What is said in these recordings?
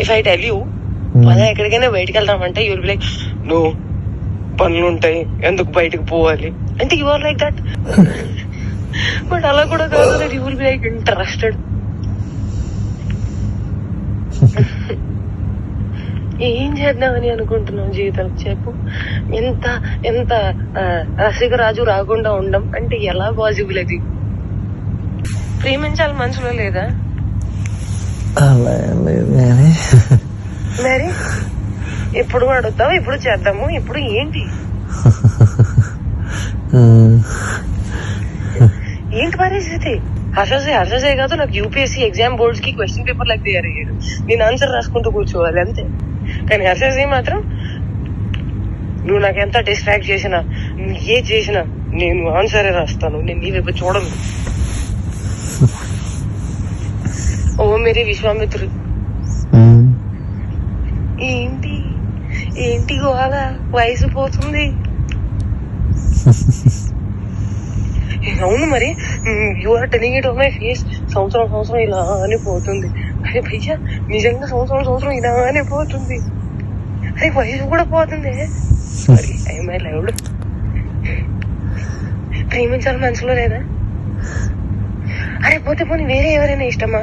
If I tell you పద ఎక్కడికైనా బయటికి వెళ్దామంటే యూల్ లైక్ నో పనులు ఉంటాయి ఎందుకు బయటకు పోవాలి? అంటే you are like that but అలా కూడా కాదు that you will be like interested ఏం చేద్దామని అనుకుంటున్నావు జీవితం చెప్పు. ఎంత ఎంత ఆ, రసికరాజు రాకుండా ఉండం అంటే ఎలా పాసిబుల్ అది? ప్రేమించాలి మనసులో లేదా? అలా ఏం లేదు కానీ మరి ఇప్పుడు అడుగుతావు? ఇప్పుడు చేద్దాము? ఇప్పుడు ఏంటి? ఏంటి పరిస్థితి? హర్షసే హర్షసే కాదు నాకు యూపీఎస్సీ ఎగ్జామ్ బోర్డ్స్కి క్వశ్చన్ పేపర్ లాగా తయారు అయ్యాడు నేను ఆన్సర్ రాసుకుంటూ కూర్చోవాలి అంతే. కానీ హర్షసే మాత్రం నువ్వు నాకు ఎంత డిస్ట్రాక్ట్ చేసినా నువ్వు ఏ చేసినా నేను ఆన్సరే రాస్తాను నేను నీ వైపు చూడను. ఓ మేరీ విశ్వామిత్రుడు ఏంటి ఏంటి గోవాల వయసు పోతుంది అవును మరి you are telling it my face సంవత్సరం సంవత్సరం ఇలానే పోతుంది. అరే భయ్యా నిజంగా సంవత్సరం సంవత్సరం ఇలానే పోతుంది. అరే వయసు కూడా పోతుంది. సారీ ఐ మై లైవ్డ్ ప్రేమించాలి మనసులో లేదా? అరే పోతే పోనీ వేరే ఎవరైనా ఇష్టమా?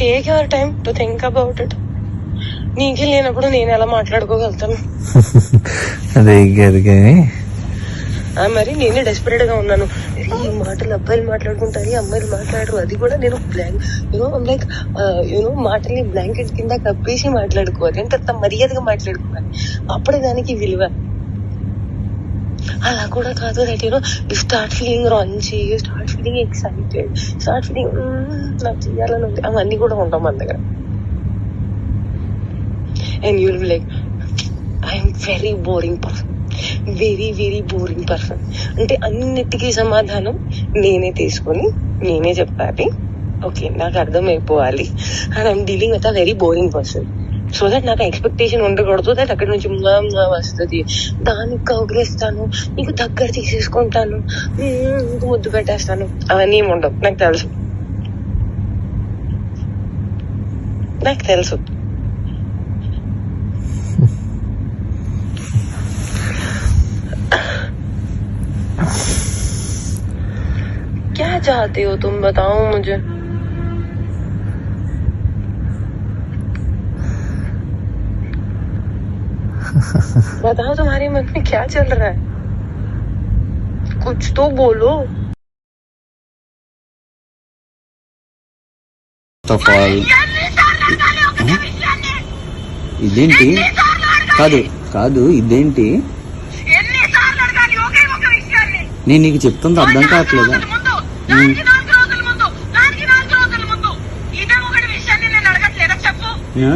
take your time to think about it నీకే లేనప్పుడు నేను ఎలా మాట్లాడుకోగలుగుతాను? అదే ఆ మరి నేనే డెస్పరేట్గా ఉన్నాను. ఈ మాటలు అబ్బాయిలు మాట్లాడుకుంటారు అమ్మాయిలు మాట్లాడరు. అది కూడా నేను blank you know like you know మాటల్ని బ్లాంకెట్ కింద కప్పేసి మాట్లాడుకోవాలి. అంటే అంత మర్యాదగా మాట్లాడుకోవాలి. అప్పుడే దానికి విలువ. అలా కూడా కాదు that you know you start feeling raunchy you start feeling excited start feeling నాకు చేయాలని ఉంది. అవన్నీ కూడా ఉంటాం మన దగ్గర. And you like I'm very boring person very very boring person అంటే అన్నిటికీ సమాధానం నేనే తీసుకొని నేనే చెప్పాలి. ఓకే నాకు అర్థమైపోవాలి. And I'm dealing with a very boring person so that నాకు ఎక్స్పెక్టేషన్ ఉండకూడదు దట్ అక్కడ నుంచి మ్మ్ మ్మ్ వస్తుంది దానికి కౌగిలిస్తాను నీకు దగ్గర తీసేసుకుంటాను మ్మ్, నీకు ముద్దు పెట్టేస్తాను అవన్నీ ఏమి ఉండవు నాకు తెలుసు నాకు తెలుసు क्या चाहते हो तुम बताओ मुझे बताओ तुम्हारे मन में क्या चल रहा है कुछ तो बोलो ఆఫ్ ఆల్ ఇదేంటి కాదు కాదు ఇదేంటి ఎన్నిసార్లు అడగాలి ఒకే ఒక విషయాన్ని నేను నీకు చెప్తుంది అర్థం కావట్లేదా ముందు దానికి నాలుగు రోజుల ముందు దానికి నాలుగు రోజుల ముందు ఇదే ఒకటి విషయాన్ని నేను అడగట్లేదా చెప్పు ఆ?